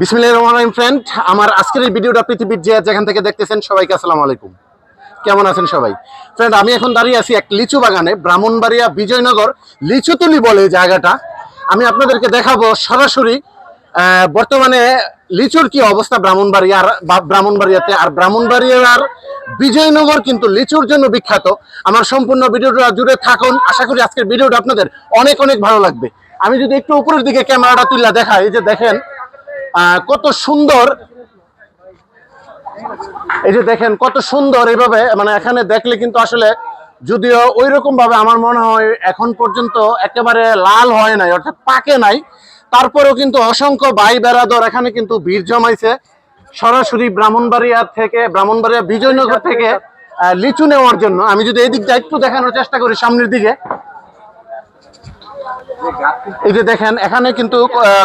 বিসমিল্লাহ রহমান ফ্রেন্ড আমার আজকের এই ভিডিওটা পৃথিবীর যে যেখান থেকে দেখতেছেন সবাইকে আসসালামু আলাইকুম। কেমন আছেন সবাই? ফ্রেন্ড আমি এখন দাঁড়িয়ে আছি এক লিচু বাগানে, ব্রাহ্মণবাড়িয়া বিজয়নগর লিচুতুলি বলে জায়গাটা। আমি আপনাদেরকে দেখাবো সরাসরি বর্তমানে লিচুর কি অবস্থা ব্রাহ্মণবাড়িয়ার বা ব্রাহ্মণবাড়িয়াতে। আর ব্রাহ্মণবাড়িয়ার বিজয়নগর কিন্তু লিচুর জন্য বিখ্যাত। আমার সম্পূর্ণ ভিডিওটা জুড়ে থাকুন। আশা করি আজকের ভিডিওটা আপনাদের অনেক অনেক ভালো লাগবে। আমি যদি একটু উপরের দিকে ক্যামেরাটা তুললা দেখাই, এই যে দেখেন কত সুন্দর। এই যে দেখেন, কত সুন্দর এইভাবে মানে এখানে দেখলে কিন্তু আসলে যদিও ওই রকম ভাবে আমার মনে হয় এখন পর্যন্ত একেবারে লাল হয় নাই, অর্থাৎ পাকে নাই। তারপরেও কিন্তু অসংখ্য ভাই বেড়াদর এখানে কিন্তু ভিড় জমাইছে। সরাসরি ব্রাহ্মণবাড়িয়া থেকে, ব্রাহ্মণবাড়িয়া বিজয়নগর থেকে লিচু নেওয়ার জন্য। আমি যদি এই দিকটা একটু দেখানোর চেষ্টা করি সামনের দিকে। এই যে দেখেন, এখানে কিন্তু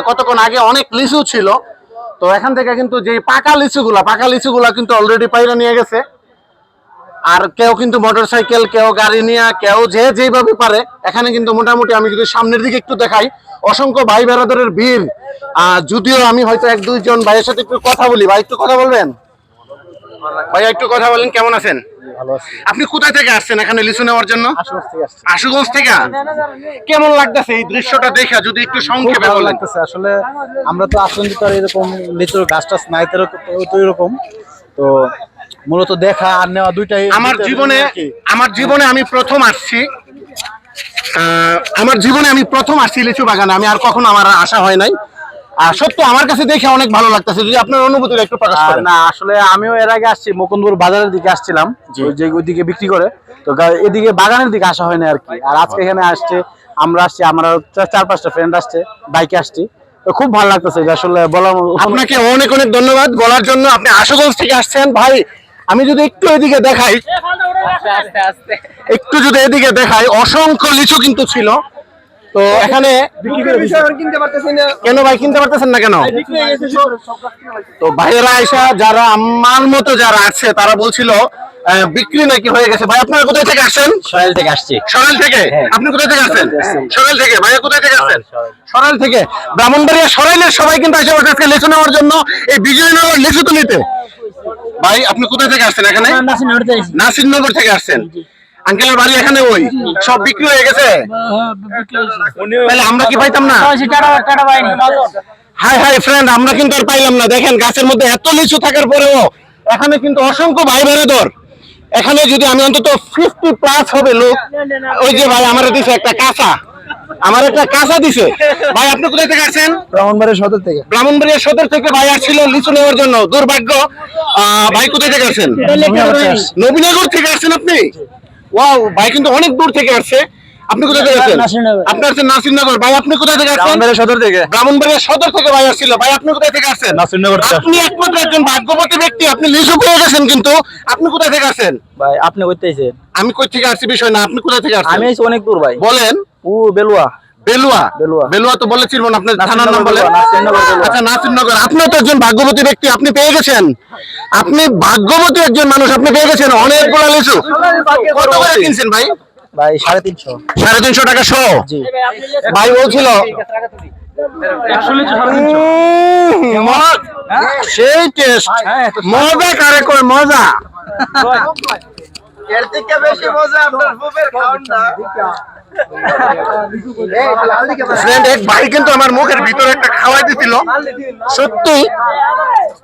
কতক্ষণ আগে অনেক লিচু ছিল। তো এখান থেকে কিন্তু যে পাকা লিচুগুলা পাকা লিচুগুলা কিন্তু অলরেডি পাইরা নিয়ে গেছে। আর কেউ কিন্তু মোটরসাইকেল কেউ গাড়ি নিয়ে, কেউ যে যেভাবে পারে, এখানে কিন্তু মোটামুটি আমি যদি সামনের দিকে একটু দেখাই, অসংখ্য ভাই বেড়াদরের ভিড়। যদিও আমি হয়তো এক, দুইজন ভাইয়ের সাথে একটু কথা বলি। ভাই, একটু কথা বলবেন? ভাইয়া, একটু কথা বলেন, কেমন আছেন? আপনি কোথায় থেকে আসছেন এখানে লিচু নেওয়ার জন্য? আশুগঞ্জ থেকে কেমন লাগতেছে এই দৃশ্যটা দেখে? যদি একটু সংক্ষেপে বলেন। লাগতেছে। আসলে আমরা তো আসলে তো এরকম লিচুর গাছ টাছ নাই তো এরকম- তো মূলত দেখা আর নেওয়া দুইটাই আমার জীবনে আমার জীবনে আমি প্রথম আসছি। আহ, আমার জীবনে আমি প্রথম আসছি লিচু বাগানে। আমি আর কখনো আমার আশা হয় নাই। আর সত্য আমার কাছে দেখে অনেক ভালো লাগতেছে যদি আপনার অনুভূতিটা একটু প্রকাশ করেন। না আসলে আমিও এর আগে আসছি মুকুন্দপুর বাজারের দিকে আসছিলাম ওই যে ওইদিকে বিক্রি করে। তো এদিকে বাগানের দিকে আসা হয় না আর কি আর আজকে এখানে আসছে আমরা আসছি আমরা চার পাঁচটা ফ্রেন্ড আসছে বাইকে আসছি। তো খুব ভালো লাগতেছে যে আসলে বলা আপনাকে অনেক অনেক ধন্যবাদ বলার জন্য আপনি আশুগঞ্জ থেকে আসছেন। ভাই আমি যদি একটু এদিকে দেখাই একটু যদি এদিকে দেখাই অসংখ্য লিচু কিন্তু ছিল। তো এখানে কেন ভাই কিনতে পারতেছেন না কেন? তো ভাইয়েরা যারা আমার মতো যারা আছে তারা বলছিল বিক্রি নাকি হয়ে গেছে। ভাই আপনারা কোথায় থেকে আসেন সরাইল থেকে আসছি। সরাইল থেকে? আপনি কোথায় থেকে সরাইল থেকে ভাইয়া কোথায় থেকে আসছেন? সরাইল। থেকে। ব্রাহ্মণবাড়িয়া সরাইলের সবাই কিন্তু আসে আজকে লিচু নেওয়ার জন্য এই বিজয়নগর লিচু তুলিতে ভাই আপনি কোথায় থেকে আসছেন এখানে? নাসিরনগর থেকে আসছেন। আঙ্কেলের বাড়ি এখানে ওই? সব বিক্রি হয়ে গেছে? তাহলে আমরা কি পাইতাম না? হাই হাই ফ্রেন্ড আমরা কিন্তু আর পাইলাম না। দেখেন গাছের মধ্যে এত লিচু থাকার পরেও এখানে কিন্তু অসংখ্য ভাই এখানে যদি আমি অন্তত ফিফটি প্লাস হবে লোক ওই যে ভাই আমার দিছে একটা কাঁচা। আমার একটা কাঁচা দিছে। ভাই আপনি কোথায় থেকে আসছেন? ব্রাহ্মণবাড়ির সদর থেকে। ব্রাহ্মণবাড়িয়া সদর থেকে ভাই আসছিল লিচু নেওয়ার জন্য। দুর্ভাগ্য আহ, ভাই কোথায় থেকে আসছেন? নবীনগর থেকে আসছেন আপনি? ওয়াও ভাই কিন্তু অনেক দূর থেকে আসছে। আপনি কোথায় থেকে আসছেন? আপনি আসছেন নাসিরনগর। ভাই আপনি কোথা থেকে আসছেন? ব্রাহ্মণবাড়ির সদর থেকে। ব্রাহ্মণবাড়িয়া সদর থেকে ভাই আসছিল। ভাই আপনি কোথায় থেকে আসছেন? নাসিরনগর আপনি একমাত্র একজন ভাগ্যবতী ব্যক্তি। আপনি লিসু পেয়ে গেছেন কিন্তু। আপনি কোথায় থেকে আসছেন? ভাই আপনি করতেছেন আমি কই থেকে আসছি বিষয় না আপনি কোথায় থেকে আসছেন? আমি অনেক দূর ভাই। বলেন। ও বেলুয়া। বেলুয়া? বেলুয়া। তো বলেছিলেন আপনার থানার নাম নাসিরনগর বলেন বেলুয়া, নাসিরনগর বেলুয়া। আচ্ছা নাসিরনগর আপনিও তো একজন ভাগ্যবতী ব্যক্তি আপনি পেয়ে গেছেন। আপনি ভাগ্যবতী একজন মানুষ আপনি পেয়ে গেছেন অনেকগুলো লিচু। কত করে কিনছেন ভাই? ভাই সাড়ে তিনশো। সাড়ে তিনশো টাকা শো। ভাই বলছিল সেই টেস্ট মজা কারে কই মজা। Friend, এক ভাই কিন্তু আমার মুখের ভিতরে একটা খাওয়াই দিছিল। সত্যি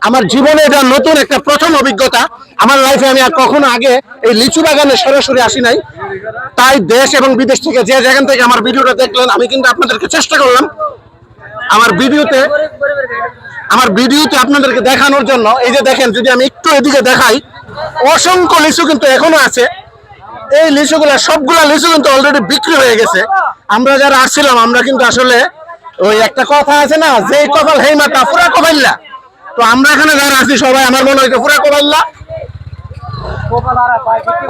আমার জীবনে নতুন একটা প্রথম অভিজ্ঞতা। আমার লাইফে আমি আর কখনো আগে এই লিচু বাগানে তাই দেশ এবং বিদেশ থেকে যে যেখান থেকে আমার ভিডিওটা আমি কিন্তু আপনাদেরকে চেষ্টা করলাম আমার আমার আপনাদেরকে দেখানোর জন্য। এই যে দেখেন যদি আমি একটু এদিকে দেখাই অসংখ্য লিচু কিন্তু এখনও আছে। এই লিচুগুলা সবগুলা লিচু কিন্তু অলরেডি বিক্রি হয়ে গেছে। আমরা যারা আসছিলাম আমরা কিন্তু আসলে ওই একটা কথা আছে না যে কপাল হেই মাতা পুরা কপাল্লা। তো আমরা এখানে যারা আছি সবাই আমার মনে হয়েছে পুরা কপাল্লা।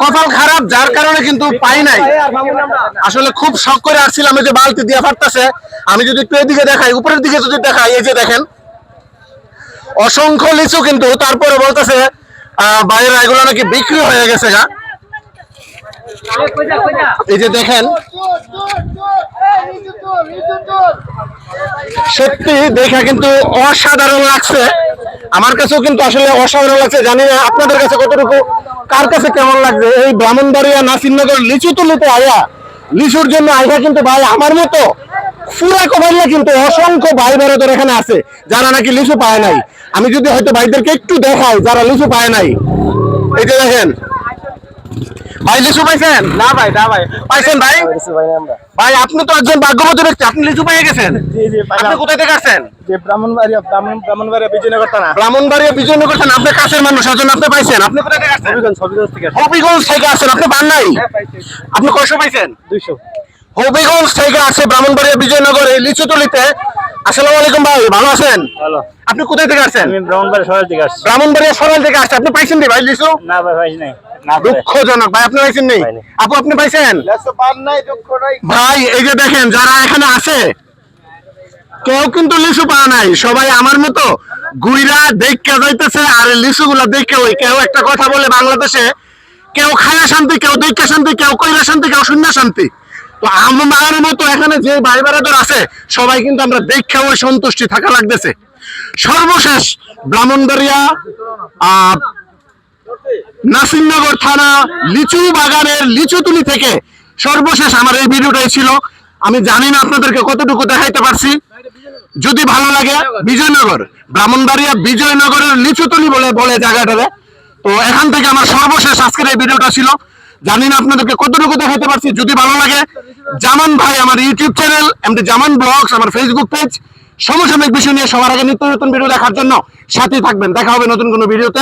কপাল খারাপ যার কারণে কিন্তু পাই নাই। আসলে খুব শখ করে আসছিলাম যে বালতি দিয়ে ফাটতেছে। আমি যদি একটু এদিকে দেখাই উপরের দিকে যদি দেখাই এই যে দেখেন। অসংখ্য লিচু কিন্তু তারপরে বলতেছে আহ, বাইরে এগুলো নাকি বিক্রি হয়ে গেছে গা। এই যে দেখেন। সত্যি দেখা কিন্তু অসাধারণ লাগছে। আমার কাছেও কিন্তু আসলে অসাধারণ লাগছে, জানি না আপনাদের কাছে কতটুকু, কার কাছে কেমন লাগছে। এই ব্রাহ্মণবাড়িয়া নাসিরনগর লিচু তুলিতে আয়া, লিচুর জন্য আইয়া কিন্তু ভাই আমার মতো। পুরা কবাইলে কিন্তু অসংখ্য ভাই বেড়াদের এখানে আছে, যারা নাকি লিচু পায় নাই। আমি যদি হয়তো ভাইদেরকে একটু দেখাই, যারা লিচু পায় নাই। এই যে দেখেন ভাই লিচু পাইছেন? না ভাই না ভাই। পাইছেন ভাই? ভাই আপনি তো একজন ভাগ্যবতী ব্যক্তি আপনি লিচু পেয়ে গেছেন। আপনি কোথায় থেকে আসছেন? ব্রাহ্মণবাড়িয়া ব্রাহ্মণবাড়িয়া বিজয়নগর থানা। ব্রাহ্মণবাড়িয়া বিজয়নগর করছেন আপনি কাছের মানুষ একজন আপনি পাইছেন। আপনি কোথায় থেকে আসছেন? হবিগঞ্জ হবিগঞ্জ থেকে হবিগঞ্জ থেকে আসছেন আপনি পান নাই? আপনি কয়শো পাইছেন? দুইশো। হবিগঞ্জ থেকে আসছে ব্রাহ্মণবাড়িয়া বিজয়নগর এই লিচু তুলিতে। আসসালামু আলাইকুম ভাই ভালো আছেন? ভালো। আপনি কোথায় থেকে আসছেন? ব্রাহ্মণবাড়িয়া সরাল থেকে আসছে। আপনি পাইছেন ভাই লিচু? না ভাই ভাই নাই। দুঃখজনক ভাই আপনি পাইছেন নি পাইনি। আপু আপনি পাইছেন? ভাই এই যে দেখেন যারা এখানে আছে কেউ কিন্তু লিচু পাওয়া নাই। সবাই আমার মতো গুইরা দেখা যাইতেছে আর লিচু গুলা দেখে ওই কেউ একটা কথা বলে বাংলাদেশে কেউ খায়া শান্তি কেউ দেখা শান্তি কেউ কইরা শান্তি কেউ শূন্য শান্তি। তো আমার মতো এখানে যে ভাই বেড়াদের আছে সবাই কিন্তু আমরা দেখা ওই সন্তুষ্টি থাকা লাগতেছে। সর্বশেষ ব্রাহ্মণবাড়িয়া আহ নাসিরনগর থানা লিচু বাগানের লিচু তুলি থেকে সর্বশেষ আমার এই ভিডিওটাই ছিল। আমি জানি না আপনাদেরকে কতটুকু দেখাইতে পারছি। যদি ভালো লাগে, বিজয়নগর, ব্রাহ্মণবাড়িয়া বিজয়নগরের লিচুতলি বলে বলে জায়গাটাতে। তো এখান থেকে আমার সর্বশেষ আজকের এই ভিডিওটা ছিল। জানি না আপনাদেরকে কতটুকু দেখাইতে পারছি। যদি ভালো লাগে, জামান ভাই আমার ইউটিউব চ্যানেল এমনি জামান ব্লগস, আমার ফেসবুক পেজ সমসাময়িক বিষয় নিয়ে সবার আগে নিত্য নতুন ভিডিও দেখার জন্য সাথে থাকবেন। দেখা হবে নতুন কোনো ভিডিওতে।